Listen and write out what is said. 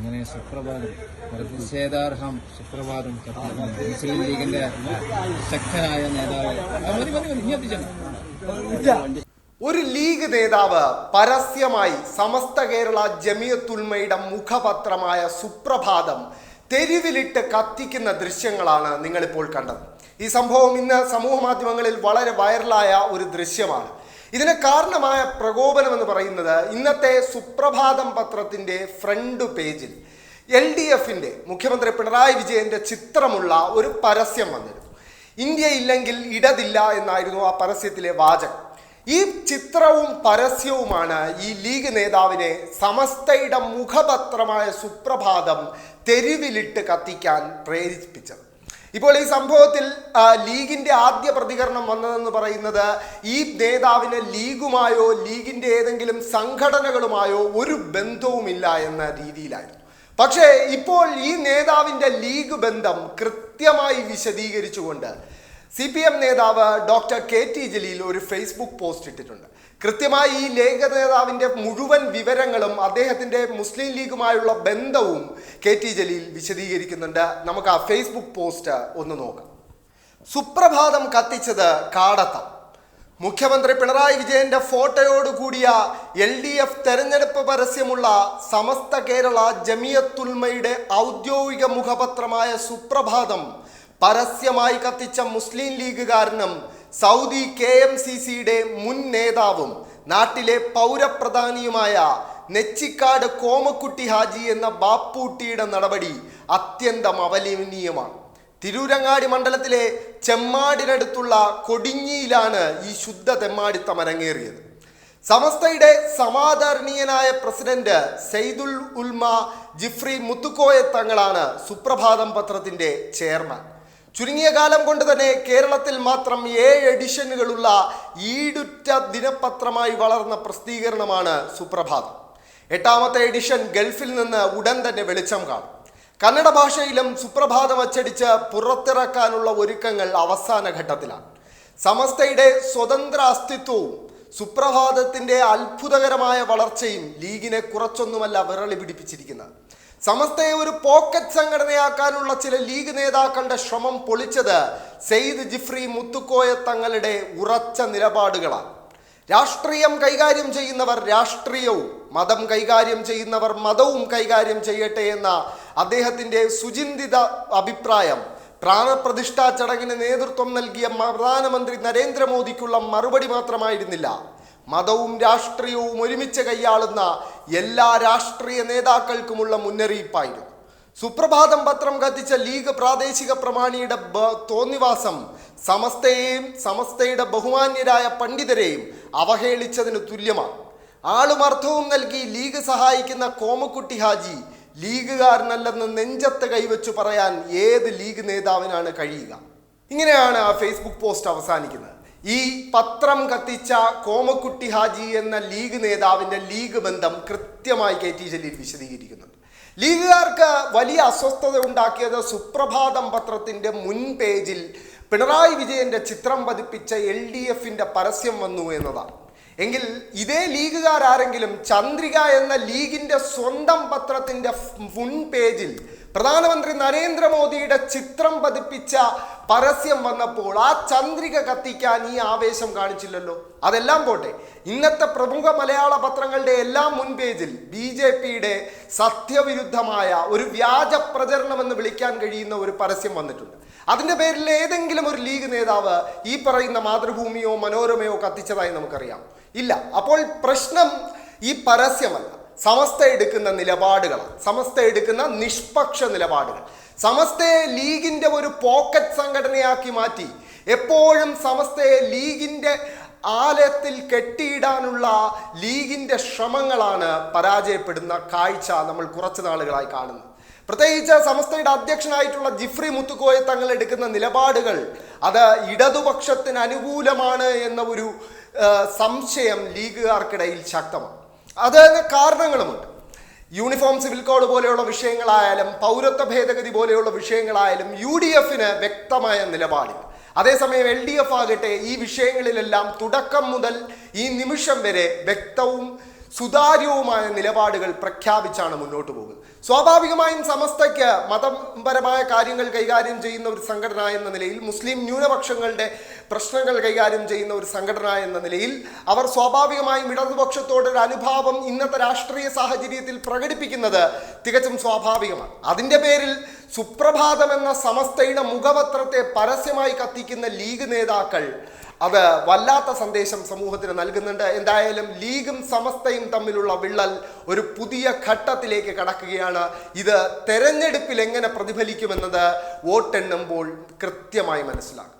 അങ്ങനെ സുപ്രഭാതം. പ്രതിഷേധാർഹം സുപ്രഭാതം. മുസ്ലിം ലീഗിന്റെ ശക്തനായ നേതാവ്. ഒരു ലീഗ് നേതാവ് പരസ്യമായി സമസ്ത കേരള ജമിയത്തുൽമയുടെ മുഖപത്രമായ സുപ്രഭാതം തെരുവിലിട്ട് കത്തിക്കുന്ന ദൃശ്യങ്ങളാണ് നിങ്ങളിപ്പോൾ കണ്ടത്. ഈ സംഭവം ഇന്ന് സമൂഹ മാധ്യമങ്ങളിൽ വളരെ വൈറലായ ഒരു ദൃശ്യമാണ്. ഇതിന് കാരണമായ പ്രകോപനം എന്ന് പറയുന്നത് ഇന്നത്തെ സുപ്രഭാതം പത്രത്തിന്റെ ഫ്രണ്ട് പേജിൽ എൽ ഡി എഫിന്റെ മുഖ്യമന്ത്രി പിണറായി വിജയന്റെ ചിത്രമുള്ള ഒരു പരസ്യം വന്നിരുന്നു. ഇന്ത്യ ഇല്ലെങ്കിൽ ഇടതില്ല എന്നായിരുന്നു ആ പരസ്യത്തിലെ വാചകം. ഈ ചിത്രവും പരസ്യവുമാണ് ഈ ലീഗ് നേതാവിനെ സമസ്തയുടെ മുഖപത്രമായ സുപ്രഭാതം തെരുവിലിട്ട് കത്തിക്കാൻ പ്രേരിപ്പിച്ചത്. ഇപ്പോൾ ഈ സംഭവത്തിൽ ലീഗിന്റെ ആദ്യ പ്രതികരണം വന്നതെന്ന് പറയുന്നത് ഈ നേതാവിന് ലീഗുമായോ ലീഗിന്റെ ഏതെങ്കിലും സംഘടനകളുമായോ ഒരു ബന്ധവുമില്ല എന്ന രീതിയിലായിരുന്നു. പക്ഷേ ഇപ്പോൾ ഈ നേതാവിന്റെ ലീഗ് ബന്ധം കൃത്യമായി വിശദീകരിച്ചുകൊണ്ട് സി പി എം നേതാവ് ഡോക്ടർ കെ ടി ജലീൽ ഒരു ഫേസ്ബുക്ക് പോസ്റ്റ് ഇട്ടിട്ടുണ്ട്. കൃത്യമായി ഈ ലേഖ നേതാവിന്റെ മുഴുവൻ വിവരങ്ങളും അദ്ദേഹത്തിന്റെ മുസ്ലിം ലീഗുമായുള്ള ബന്ധവും കെ ടി ജലീൽ വിശദീകരിക്കുന്നുണ്ട്. നമുക്ക് ആ ഫേസ്ബുക്ക് പോസ്റ്റ് ഒന്ന് നോക്കാം. സുപ്രഭാതം കത്തിച്ചത് കാടത്തം. മുഖ്യമന്ത്രി പിണറായി വിജയന്റെ ഫോട്ടോയോട് കൂടിയ എൽ ഡി എഫ് തെരഞ്ഞെടുപ്പ് പരസ്യമുള്ള സമസ്ത കേരള ജമിയത്തുൽമയുടെ ഔദ്യോഗിക മുഖപത്രമായ സുപ്രഭാതം പരസ്യമായി കത്തിച്ച മുസ്ലിം ലീഗുകാരനും സൗദി കെ എം സി സിയുടെ മുൻ നേതാവും നാട്ടിലെ പൗരപ്രധാനിയുമായ നെച്ചിക്കാട് കോമക്കുട്ടി ഹാജി എന്ന ബാപ്പൂട്ടിയുടെ നടപടി അത്യന്തം അപലപനീയമാണ്. തിരൂരങ്ങാടി മണ്ഡലത്തിലെ ചെമ്മാടിനടുത്തുള്ള കൊടിഞ്ഞിയിലാണ് ഈ ശുദ്ധ തെമ്മാടിത്തം അരങ്ങേറിയത്. സമസ്തയുടെ സമാദരണീയനായ പ്രസിഡന്റ് സെയ്ദുൽ ഉൽമ ജിഫ്രി മുത്തുക്കോയ തങ്ങളാണ് സുപ്രഭാതം പത്രത്തിന്റെ ചെയർമാൻ. ചുരുങ്ങിയ കാലം കൊണ്ട് തന്നെ കേരളത്തിൽ മാത്രം ഏഴ് എഡിഷനുകളുള്ള ഈടുറ്റ ദിനപത്രമായി വളർന്ന പ്രസിദ്ധീകരണമാണ് സുപ്രഭാതം. എട്ടാമത്തെ എഡിഷൻ ഗൾഫിൽ നിന്ന് ഉടൻ തന്നെ വെളിച്ചം കാണും. കന്നഡ ഭാഷയിലും സുപ്രഭാതം അച്ചടിച്ച് പുറത്തിറക്കാനുള്ള ഒരുക്കങ്ങൾ അവസാന ഘട്ടത്തിലാണ്. സമസ്തയുടെ സ്വതന്ത്ര അസ്തിത്വവും സുപ്രഭാതത്തിന്റെ അത്ഭുതകരമായ വളർച്ചയും ലീഗിനെ കുറച്ചൊന്നുമല്ല വിരളി പിടിപ്പിച്ചിരിക്കുന്നത് സമസ്തയെ ഒരു പോക്കറ്റ് സംഘടനയാക്കാനുള്ള ചില ലീഗ് നേതാക്കളുടെ ശ്രമം പൊളിച്ചത് സെയ്ദ് ജിഫ്രി മുത്തുക്കോയ തങ്ങളുടെ ഉറച്ച നിലപാടുകളാണ്. രാഷ്ട്രീയം കൈകാര്യം ചെയ്യുന്നവർ രാഷ്ട്രീയവും മതം കൈകാര്യം ചെയ്യുന്നവർ മതവും കൈകാര്യം ചെയ്യട്ടെ എന്ന അദ്ദേഹത്തിന്റെ സുചിന്തിത അഭിപ്രായം പ്രാണപ്രതിഷ്ഠാ ചടങ്ങിന് നേതൃത്വം നൽകിയ പ്രധാനമന്ത്രി നരേന്ദ്രമോദിക്കുള്ള മറുപടി മാത്രമായിരുന്നില്ല. മതവും രാഷ്ട്രീയവും ഒരുമിച്ച് കൈയാളുന്ന എല്ലാ രാഷ്ട്രീയ നേതാക്കൾക്കുമുള്ള മുന്നറിയിപ്പായിരുന്നു. സുപ്രഭാതം പത്രം കത്തിച്ച ലീഗ് പ്രാദേശിക പ്രമാണിയുടെ തോന്നിവാസം സമസ്തയെയും സമസ്തയുടെ ബഹുമാന്യരായ പണ്ഡിതരെയും അവഹേളിച്ചതിന് തുല്യമാണ്. ആളും അർത്ഥവും നൽകി ലീഗ് സഹായിക്കുന്ന കോമക്കുട്ടി ഹാജി ലീഗുകാരനല്ലെന്ന് നെഞ്ചത്ത് കൈവച്ചു പറയാൻ ഏത് ലീഗ് നേതാവിനാണ് കഴിയുക? ഇങ്ങനെയാണ് ആ ഫേസ്ബുക്ക് പോസ്റ്റ് അവസാനിക്കുന്നത്. ഈ പത്രം കത്തിച്ച കോമക്കുട്ടി ഹാജി എന്ന ലീഗ് നേതാവിന്റെ ലീഗ് ബന്ധം കൃത്യമായി കെ ടി ജലീൽ വിശദീകരിക്കുന്നുണ്ട്. ലീഗുകാർക്ക് വലിയ അസ്വസ്ഥത ഉണ്ടാക്കിയത് സുപ്രഭാതം പത്രത്തിന്റെ മുൻ പേജിൽ പിണറായി വിജയന്റെ ചിത്രം പതിപ്പിച്ച എൽ ഡി എഫിന്റെ പരസ്യം വന്നു എന്നതാണ്. എങ്കിൽ ഇതേ ലീഗുകാരാരെങ്കിലും ചന്ദ്രിക എന്ന ലീഗിന്റെ സ്വന്തം പത്രത്തിന്റെ മുൻ പേജിൽ പ്രധാനമന്ത്രി നരേന്ദ്രമോദിയുടെ ചിത്രം പതിപ്പിച്ച പരസ്യം വന്നപ്പോൾ ആ ചന്ദ്രിക കത്തിക്കാൻ ഈ ആവേശം കാണിച്ചില്ലല്ലോ. അതെല്ലാം പോട്ടെ. ഇന്നത്തെ പ്രമുഖ മലയാള പത്രങ്ങളുടെ എല്ലാം മുൻപേജിൽ ബി ജെ പിയുടെ സത്യവിരുദ്ധമായ ഒരു വ്യാജ പ്രചരണം എന്ന് വിളിക്കാൻ കഴിയുന്ന ഒരു പരസ്യം വന്നിട്ടുണ്ട്. അതിന്റെ പേരിൽ ഏതെങ്കിലും ഒരു ലീഗ് നേതാവ് ഈ പറയുന്ന മാതൃഭൂമിയോ മനോരമയോ കത്തിച്ചതായി നമുക്കറിയാം. ഇല്ല. അപ്പോൾ പ്രശ്നം ഈ പരസ്യമല്ല. സമസ്ത എടുക്കുന്ന നിലപാടുകളാണ് സമസ്ത എടുക്കുന്ന നിഷ്പക്ഷ നിലപാടുകൾ. സമസ്തയെ ലീഗിന്റെ ഒരു പോക്കറ്റ് സംഘടനയാക്കി മാറ്റി എപ്പോഴും സമസ്തയെ ലീഗിന്റെ ആലയത്തിൽ കെട്ടിയിടാനുള്ള ലീഗിന്റെ ശ്രമങ്ങളാണ് പരാജയപ്പെടുന്ന കാഴ്ച നമ്മൾ കുറച്ച് നാളുകളായി കാണുന്നത് പ്രത്യേകിച്ച് സമസ്തയുടെ അധ്യക്ഷനായിട്ടുള്ള ജിഫ്രി മുത്തുക്കോയ തങ്ങൾ എടുക്കുന്ന നിലപാടുകൾ അത് ഇടതുപക്ഷത്തിന് അനുകൂലമാണ് എന്ന ഒരു സംശയം ലീഗുകാർക്കിടയിൽ ശക്തമാണ്. അതിന് കാരണങ്ങളുമുണ്ട്. യൂണിഫോം സിവിൽ കോഡ് പോലെയുള്ള വിഷയങ്ങളായാലും പൗരത്വ ഭേദഗതി പോലെയുള്ള വിഷയങ്ങളായാലും യു ഡി എഫിന് വ്യക്തമായ നിലപാടില്ല. അതേസമയം എൽ ഡി എഫ് ആകട്ടെ ഈ വിഷയങ്ങളിലെല്ലാം തുടക്കം മുതൽ ഈ നിമിഷം വരെ വ്യക്തവും സുതാര്യവുമായ നിലപാടുകൾ പ്രഖ്യാപിച്ചാണ് മുന്നോട്ട് പോകുന്നത്. സ്വാഭാവികമായും സമസ്തയ്ക്ക് മതപരമായ കാര്യങ്ങൾ കൈകാര്യം ചെയ്യുന്ന ഒരു സംഘടന എന്ന നിലയിൽ മുസ്ലിം ന്യൂനപക്ഷങ്ങളുടെ പ്രശ്നങ്ങൾ കൈകാര്യം ചെയ്യുന്ന ഒരു സംഘടന എന്ന നിലയിൽ അവർ സ്വാഭാവികമായും ഇടതുപക്ഷത്തോടൊരു അനുഭാവം ഇന്നത്തെ രാഷ്ട്രീയ സാഹചര്യത്തിൽ പ്രകടിപ്പിക്കുന്നത് തികച്ചും സ്വാഭാവികമാണ്. അതിന്റെ പേരിൽ സുപ്രഭാതം എന്ന സമസ്തയുടെ മുഖപത്രത്തെ പരസ്യമായി കത്തിക്കുന്ന ലീഗ് നേതാക്കൾ അത് വല്ലാത്ത സന്ദേശം സമൂഹത്തിന് നൽകുന്നുണ്ട്. എന്തായാലും ലീഗും സമസ്തയും തമ്മിലുള്ള വിള്ളൽ ഒരു പുതിയ ഘട്ടത്തിലേക്ക് കടക്കുകയാണ്. ഇത് തെരഞ്ഞെടുപ്പിൽ എങ്ങനെ പ്രതിഫലിക്കുമെന്നത് വോട്ടെണ്ണുമ്പോൾ കൃത്യമായി മനസ്സിലാക്കും.